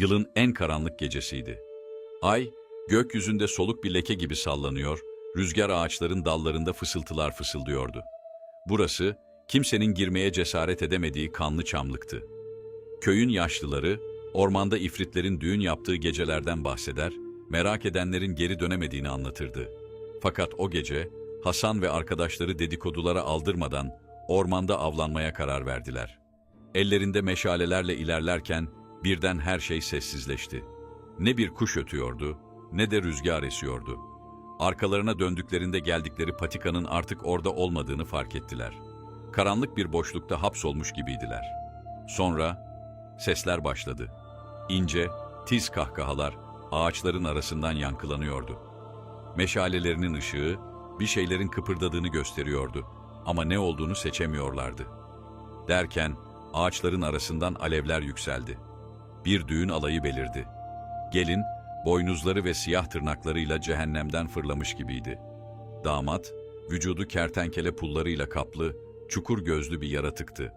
Yılın en karanlık gecesiydi. Ay, gökyüzünde soluk bir leke gibi sallanıyor, rüzgar ağaçların dallarında fısıltılar fısıldıyordu. Burası, kimsenin girmeye cesaret edemediği kanlı çamlıktı. Köyün yaşlıları, ormanda ifritlerin düğün yaptığı gecelerden bahseder, merak edenlerin geri dönemediğini anlatırdı. Fakat o gece, Hasan ve arkadaşları dedikodulara aldırmadan ormanda avlanmaya karar verdiler. Ellerinde meşalelerle ilerlerken birden her şey sessizleşti. Ne bir kuş ötüyordu, ne de rüzgar esiyordu. Arkalarına döndüklerinde geldikleri patikanın artık orada olmadığını fark ettiler. Karanlık bir boşlukta hapsolmuş gibiydiler. Sonra sesler başladı. İnce, tiz kahkahalar ağaçların arasından yankılanıyordu. Meşalelerinin ışığı bir şeylerin kıpırdadığını gösteriyordu ama ne olduğunu seçemiyorlardı. Derken ağaçların arasından alevler yükseldi. Bir düğün alayı belirdi. Gelin, boynuzları ve siyah tırnaklarıyla cehennemden fırlamış gibiydi. Damat, vücudu kertenkele pullarıyla kaplı, çukur gözlü bir yaratıktı.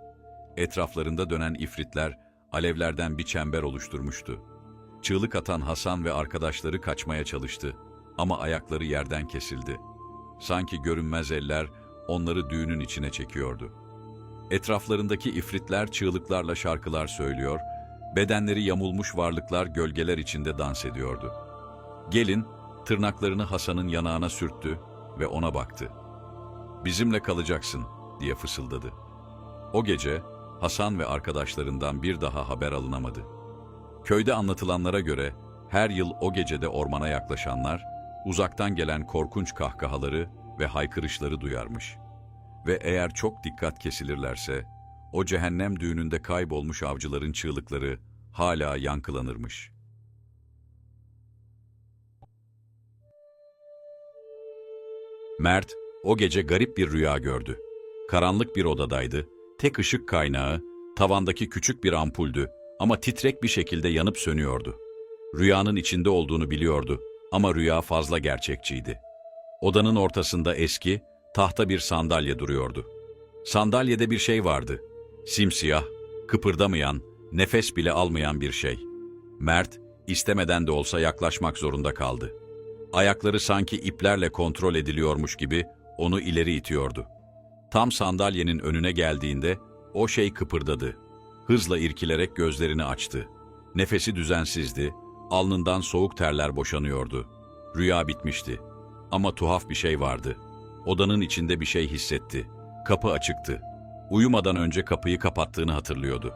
Etraflarında dönen ifritler, alevlerden bir çember oluşturmuştu. Çığlık atan Hasan ve arkadaşları kaçmaya çalıştı ama ayakları yerden kesildi. Sanki görünmez eller onları düğünün içine çekiyordu. Etraflarındaki ifritler çığlıklarla şarkılar söylüyor, bedenleri yamulmuş varlıklar gölgeler içinde dans ediyordu. Gelin, tırnaklarını Hasan'ın yanağına sürttü ve ona baktı. Bizimle kalacaksın, diye fısıldadı. O gece, Hasan ve arkadaşlarından bir daha haber alınamadı. Köyde anlatılanlara göre, her yıl o gecede ormana yaklaşanlar, uzaktan gelen korkunç kahkahaları ve haykırışları duyarmış. Ve eğer çok dikkat kesilirlerse, o cehennem düğününde kaybolmuş avcıların çığlıkları hala yankılanırmış. Mert, o gece garip bir rüya gördü. Karanlık bir odadaydı, tek ışık kaynağı, tavandaki küçük bir ampuldü ama titrek bir şekilde yanıp sönüyordu. Rüyanın içinde olduğunu biliyordu ama rüya fazla gerçekçiydi. Odanın ortasında eski, tahta bir sandalye duruyordu. Sandalyede bir şey vardı. Simsiyah, kıpırdamayan, nefes bile almayan bir şey. Mert, istemeden de olsa yaklaşmak zorunda kaldı. Ayakları sanki iplerle kontrol ediliyormuş gibi onu ileri itiyordu. Tam sandalyenin önüne geldiğinde o şey kıpırdadı. Hızla irkilerek gözlerini açtı. Nefesi düzensizdi, alnından soğuk terler boşanıyordu. Rüya bitmişti. Ama tuhaf bir şey vardı. Odanın içinde bir şey hissetti. Kapı açıktı. Uyumadan önce kapıyı kapattığını hatırlıyordu.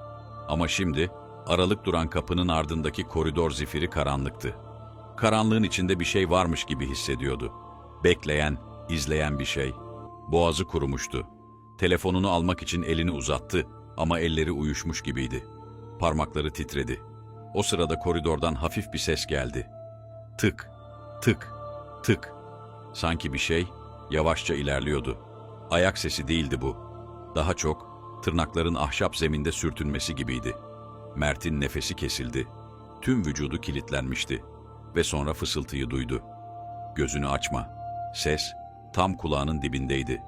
Ama şimdi aralık duran kapının ardındaki koridor zifiri karanlıktı. Karanlığın içinde bir şey varmış gibi hissediyordu. Bekleyen, izleyen bir şey. Boğazı kurumuştu. Telefonunu almak için elini uzattı ama elleri uyuşmuş gibiydi. Parmakları titredi. O sırada koridordan hafif bir ses geldi. Tık, tık, tık. Sanki bir şey yavaşça ilerliyordu. Ayak sesi değildi bu. Daha çok tırnakların ahşap zeminde sürtünmesi gibiydi. Mert'in nefesi kesildi. Tüm vücudu kilitlenmişti ve sonra fısıltıyı duydu. Gözünü açma. Ses tam kulağının dibindeydi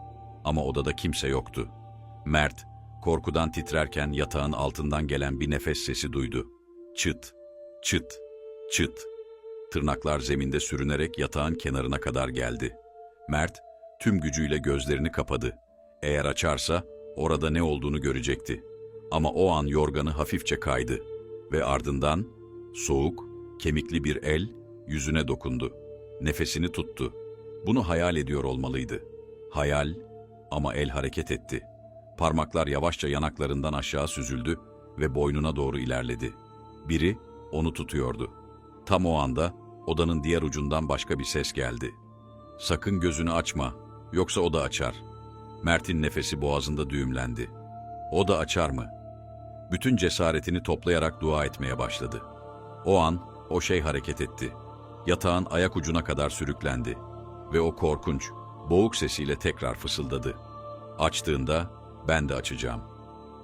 ama odada kimse yoktu. Mert korkudan titrerken yatağın altından gelen bir nefes sesi duydu. Çıt, çıt, çıt. Tırnaklar zeminde sürünerek yatağın kenarına kadar geldi. Mert tüm gücüyle gözlerini kapadı. Eğer açarsa orada ne olduğunu görecekti. Ama o an yorganı hafifçe kaydı ve ardından soğuk, kemikli bir el yüzüne dokundu. Nefesini tuttu. Bunu hayal ediyor olmalıydı. Hayal ama el hareket etti. Parmaklar yavaşça yanaklarından aşağı süzüldü ve boynuna doğru ilerledi. Biri onu tutuyordu. Tam o anda odanın diğer ucundan başka bir ses geldi. Sakın gözünü açma, yoksa o da açar. Mert'in nefesi boğazında düğümlendi. O da açar mı? Bütün cesaretini toplayarak dua etmeye başladı. O an O şey hareket etti. Yatağın ayak ucuna kadar sürüklendi. Ve o korkunç, boğuk sesiyle tekrar fısıldadı. Açtığında ben de açacağım.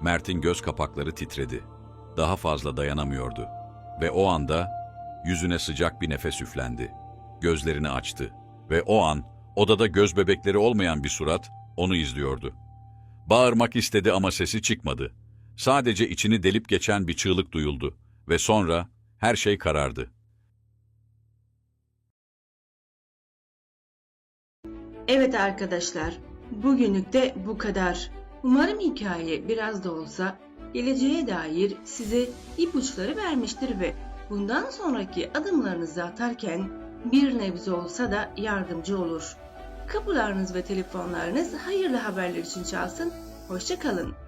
Mert'in göz kapakları titredi. Daha fazla dayanamıyordu. Ve o anda yüzüne sıcak bir nefes üflendi. Gözlerini açtı. Ve o an odada göz bebekleri olmayan bir surat onu izliyordu. Bağırmak istedi ama sesi çıkmadı. Sadece içini delip geçen bir çığlık duyuldu. Ve sonra her şey karardı. Evet arkadaşlar, bugünlük de bu kadar. Umarım hikaye biraz da olsa geleceğe dair size ipuçları vermiştir ve bundan sonraki adımlarınızı atarken bir nebze olsa da yardımcı olur. Kapılarınız ve telefonlarınız hayırlı haberler için çalsın. Hoşçakalın.